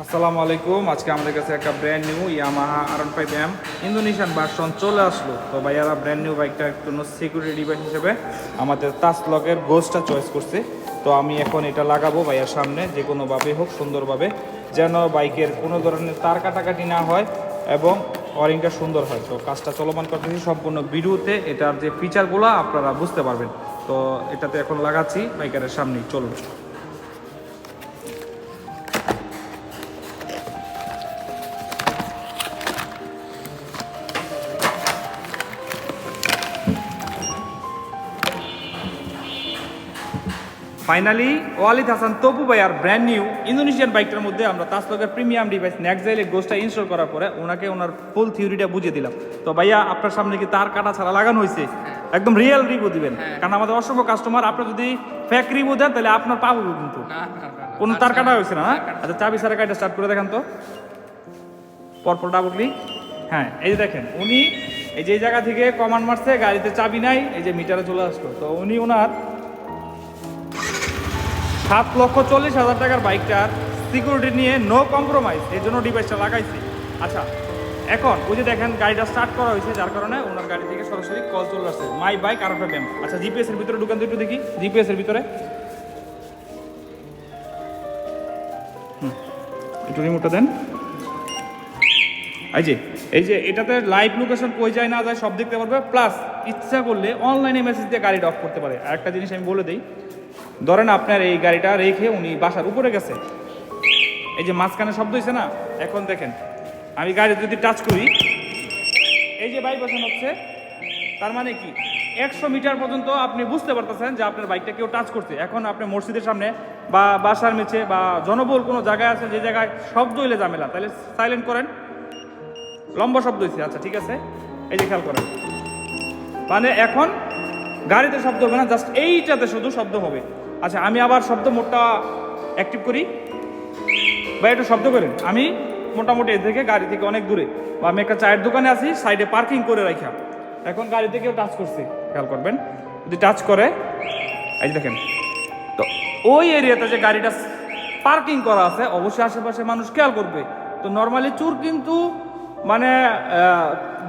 আসসালামু আলাইকুম। আজকে আমাদের কাছে একটা brand new Yamaha R five M Indonesian version চলে আসলো। তো ভাইয়ারা ব্র্যান্ড নিউ বাইকটার জন্য সিকিউরিটি ডিভাইস হিসেবে আমাদের তাসলকের গোসটা চয়েস করছে। তো আমি এখন এটা লাগাবো ভাইয়ার সামনে, যে কোনোভাবে হোক, সুন্দরভাবে, যেন বাইকের কোনো ধরনের তার কাটাকাটি না হয় এবং ওয়ারিংটা সুন্দর হয়। তো কাজটা চলমান করতেছি সম্পূর্ণ ভিডিওতে। এটার যে ফিচারগুলো আপনারা বুঝতে পারবেন। তো এটাতে এখন লাগাচ্ছি বাইকারের সামনেই। চলুন। ফাইনালি ওয়ালিদ হাসান তপু ভাই আর ব্র্যান্ড নিউ ইন্দোনেশিয়ান বাইকটার মধ্যে আমরা তাসলকের প্রিমিয়াম ডিভাইস নেক্সাইলে গোসটা ইনস্টল করার পরে ওনাকে ওনার ফুল থিওরিটা বুঝিয়ে দিলাম। তো ভাইয়া আপনার সামনে কি তার কাটা ছাড়া লাগানো হয়েছে একদম রিয়েল রিভিউ দিবেন। কারণ আমাদের অসংখ্য কাস্টমার আপনি যদি ফেক রিভিউ দেন তাহলে আপনার পাবো কিন্তু। কোনো তার কাটা হয়েছে না না? আচ্ছা চাবি সারা কাটা স্টার্ট করে দেখান তো। পরপর ডাবল হ্যাঁ এই যে দেখেন উনি এই যে এই জায়গা থেকে কমান্ড মারছে গাড়িতে চাবি নাই এই যে মিটারে চলে আসলো। তো উনি ওনার সাত লক্ষ চল্লিশ হাজার টাকার বাইকটার সিকিউরিটি নিয়ে নো কম্প্রোমাইজ এর জন্য ডিভাইসটা লাগাইছি। আচ্ছা এখন ওই যে দেখেন গাড়িটা স্টার্ট করা হয়েছে, যার কারণে ওনার গাড়ি থেকে সরাসরি কল চলে আসছে। মাই বাইক আর একটা ব্যায়াম আচ্ছা জিপিএস এর ভিতরে ঢুকান তো একটু দেখি। জিপিএস এর ভিতরে। একটু রিমোটটা দেন। এই যে এই যে, এটাতে লাইভ লোকেশন কই যায়, না যায়, সব দেখতে পারবে। প্লাস ইচ্ছা করলে অনলাইনে মেসেজ দিয়ে গাড়িটা অফ করতে পারে। আর একটা জিনিস আমি বলে দিই ধরেন আপনার এই গাড়িটা রেখে উনি বাসার উপরে গেছে। এই যে মাঝখানে শব্দ হয়েছে না? এখন দেখেন, আমি গাড়ি যদি টাচ করি, এই যে ভাইব্রেশন হচ্ছে, তার মানে কি? একশো মিটার পর্যন্ত আপনি বুঝতে পারতেছেন যে আপনার বাইকটা কেউ টাচ করছে। এখন আপনি মসজিদের সামনে বা বাসার নিচে বা জনবহুল কোনো জায়গায় আছে যে জায়গায় শব্দ হইলে ঝামেলা। তাহলে সাইলেন্ট করেন। লম্বা শব্দ হয়েছে আচ্ছা ঠিক আছে। এই যে খেয়াল করেন। মানে এখন গাড়িতে শব্দ হবে না জাস্ট এইটাতে শুধু শব্দ হবে। আচ্ছা আমি আবার শব্দ মোটটা অ্যাক্টিভ করি। বা একটু শব্দ করেন। আমি মোটামুটি এ থেকে গাড়ি থেকে অনেক দূরে। বা আমি একটা চায়ের দোকানে আছি, সাইডে পার্কিং করে রাখা এখন গাড়িতে কেউ টাচ করছে, খেয়াল করবেন। যদি টাচ করে, এই দেখেন। তো ওই এরিয়াতে যে গাড়িটা পার্কিং করা আছে, অবশ্যই আশেপাশে মানুষ খেয়াল করবে। তো নর্মালি চুর কিন্তু মানে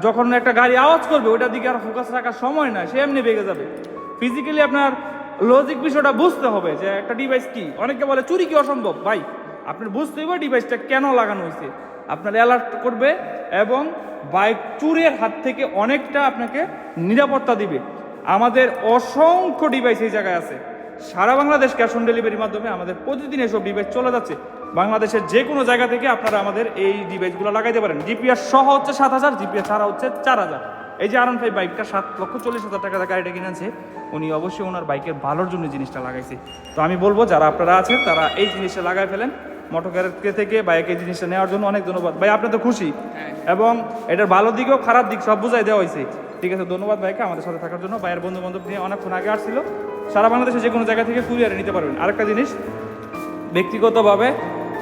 যখন একটা গাড়ি আওয়াজ করবে, ওইটার দিকে আর ফোকাস রাখার সময় না সে এমনি বেগে যাবে। ফিজিক্যালি আপনার লজিক বিষয়টা বুঝতে হবে যে একটা ডিভাইস কি। অনেকে বলে, চুরি কি অসম্ভব? ভাই, আপনার বুঝতে হবে ডিভাইসটা কেন লাগানো হয়েছে। আপনার অ্যালার্ট করবে এবং বাইক চুরের হাত থেকে অনেকটা আপনাকে নিরাপত্তা দিবে। আমাদের অসংখ্য ডিভাইস এই জায়গায় আছে। সারা বাংলাদেশ ক্যাশ অন ডেলিভারির মাধ্যমে আমাদের প্রতিদিন এসব ডিভাইস চলে যাচ্ছে। বাংলাদেশের যে কোনো জায়গা থেকে আপনারা আমাদের এই ডিভাইসগুলো লাগাইতে পারেন। জিপিএস সহ হচ্ছে সাত হাজার জিপিএস ছাড়া হচ্ছে চার হাজার। এই যে আরন ফাইভ বাইকটা সাত লক্ষ চল্লিশ হাজার টাকা গাড়িটা কিনেছে উনি অবশ্যই ওনার বাইকের ভালোর জন্য জিনিসটা লাগাইছে। তো আমি বলব যারা আপনারা আছেন তারা এই জিনিসটা লাগাই ফেলেন। মোটর গ্যারেজকে থেকে বাইক এই জিনিসটা নেওয়ার জন্য অনেক ধন্যবাদ। ভাই আপনি তো খুশি। এবং এটার ভালো দিকও খারাপ দিক সব বুঝাই দেওয়া হয়েছে। ঠিক আছে ধন্যবাদ ভাইকে আমাদের সাথে থাকার জন্য। ভাইয়ের বন্ধু বান্ধব নিয়ে অনেকক্ষণ আগে আসছিল। সারা বাংলাদেশে যে কোনো জায়গা থেকে কুরিয়ারে নিতে পারবেন। আরেকটা জিনিস ব্যক্তিগতভাবে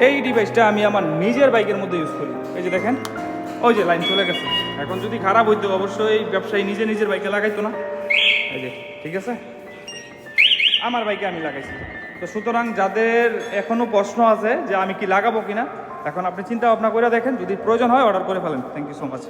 এই ডিভাইসটা আমি আমার নিজের বাইকের মধ্যে ইউজ করি। এই যে দেখেন, ওই যে লাইন চলে গেছে। এখন যদি খারাপ হইতো, অবশ্যই ব্যবসায়ী নিজে নিজের বাইকে লাগাইতো না। এই যে, ঠিক আছে? আমার বাইকে আমি লাগাইছি। তো সুতরাং যাদের এখনও প্রশ্ন আছে যে আমি কি লাগাবো কিনা, এখন আপনি চিন্তা ভাবনা করে দেখেন, যদি প্রয়োজন হয় অর্ডার করে ফেলেন। Thank you so much